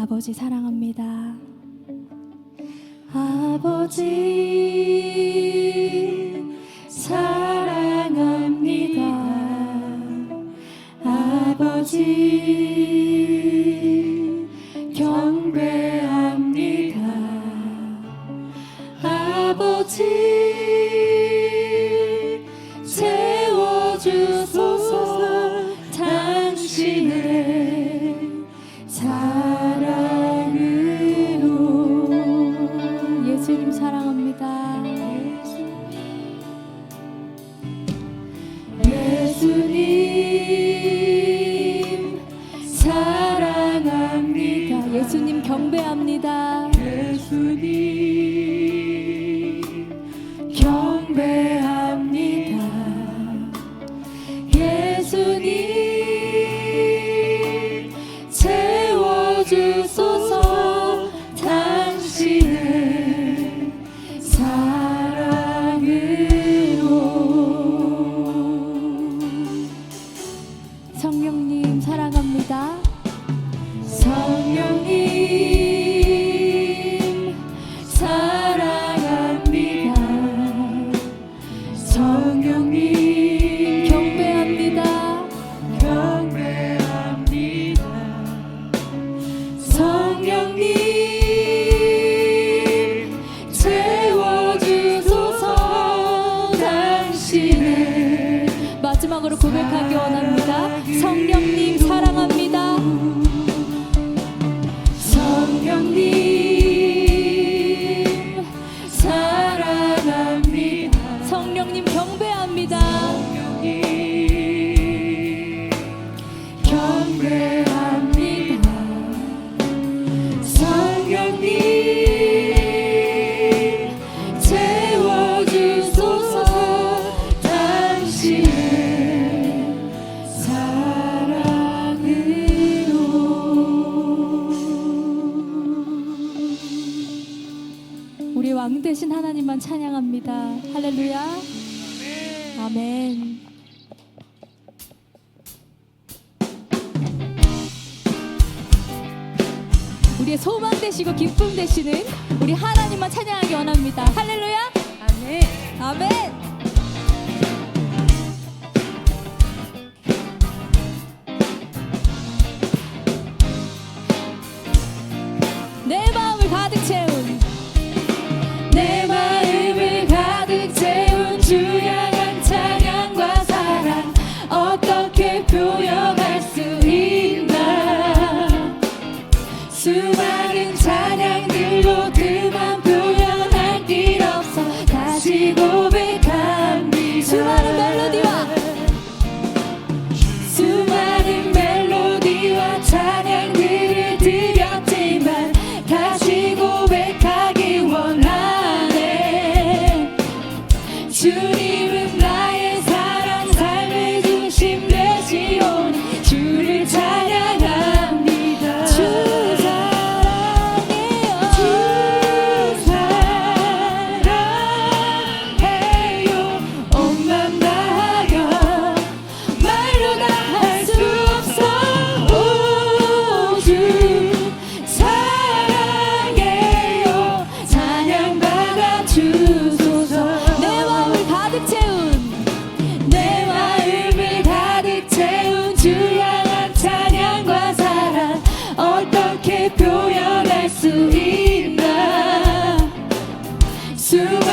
아버지 사랑합니다. 아버지 사랑합니다. 아버지 경배 주님 사랑합니다. 예수님 사랑합니다. 예수님 경배합니다. 우리의 소망 되시고 기쁨 되시는 우리 하나님만 찬양하기 원합니다. 할렐루야. 아멘. 아멘. to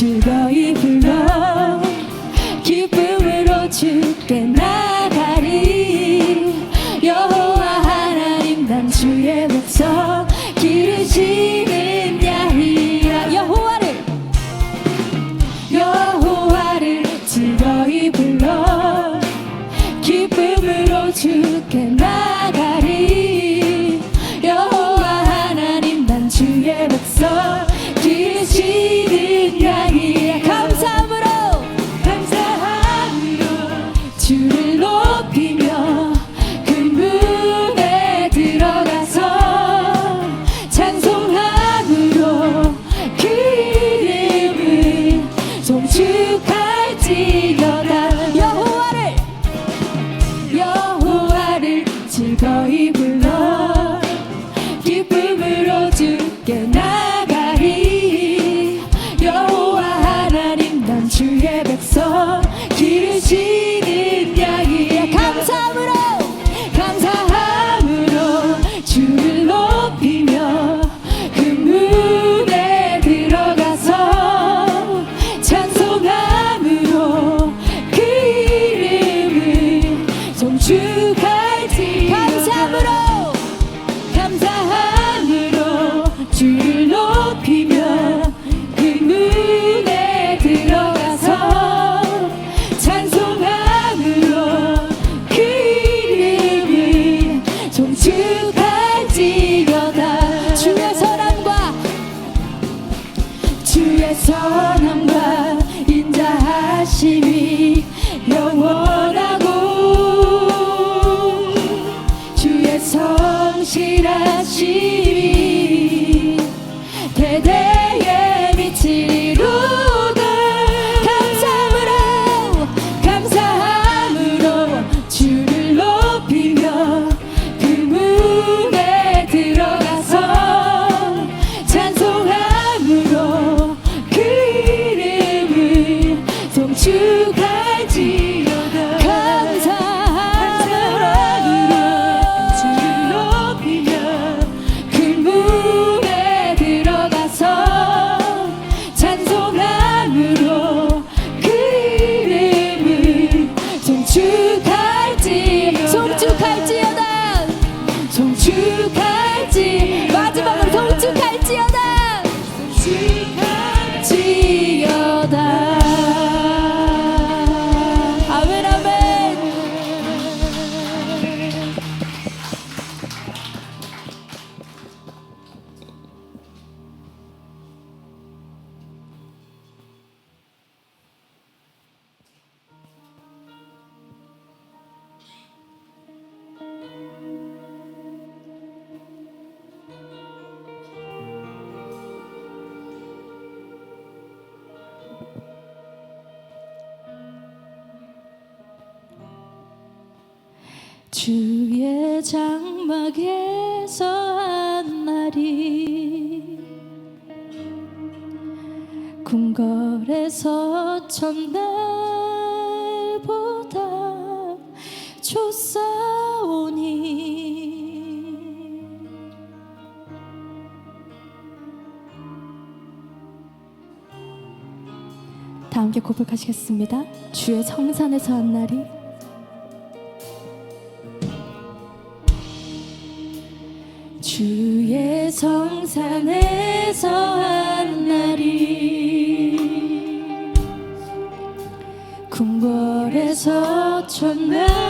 즐거이 불러 기쁨으로 주께 나 높이며 그 문에 들어가서 찬송함으로 그 이름을 종축할지어다. 주의 선함과 주의 선함과 인자하심이 영원하고 주의 성실하심이 see. 장막에서 한 날이 궁궐에서 첫날보다 좋사오니 다 함께 고백하시겠습니다. 주의 성산에서 한 날이 주의 성산에서 한 날이 궁궐에서 첫날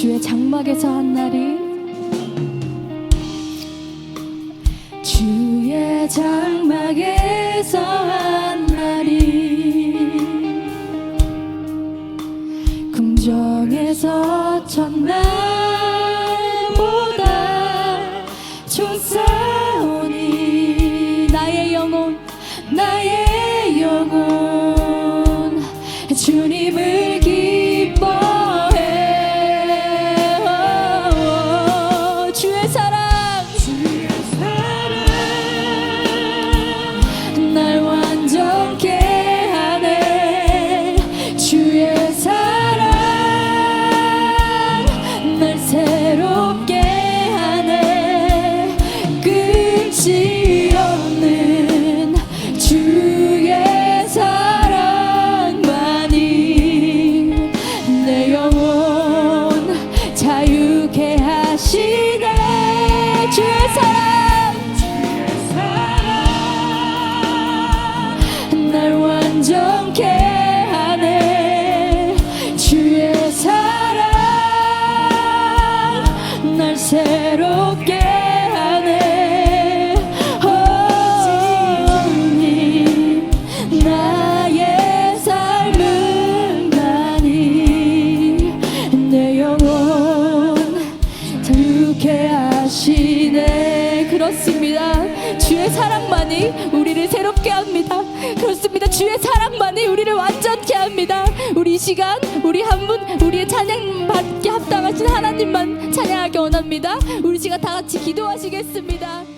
주의 장막에서 한 날이 주의 장막에서 한 날이 궁정에서 첫날보다 좋사 우리를 새롭게 합니다. 그렇습니다. 주의 사랑만이 우리를 완전케 합니다. 우리 이 시간 우리 한 분 우리의 찬양 받게 합당하신 하나님만 찬양하기 원합니다. 우리 시간 다 같이 기도하시겠습니다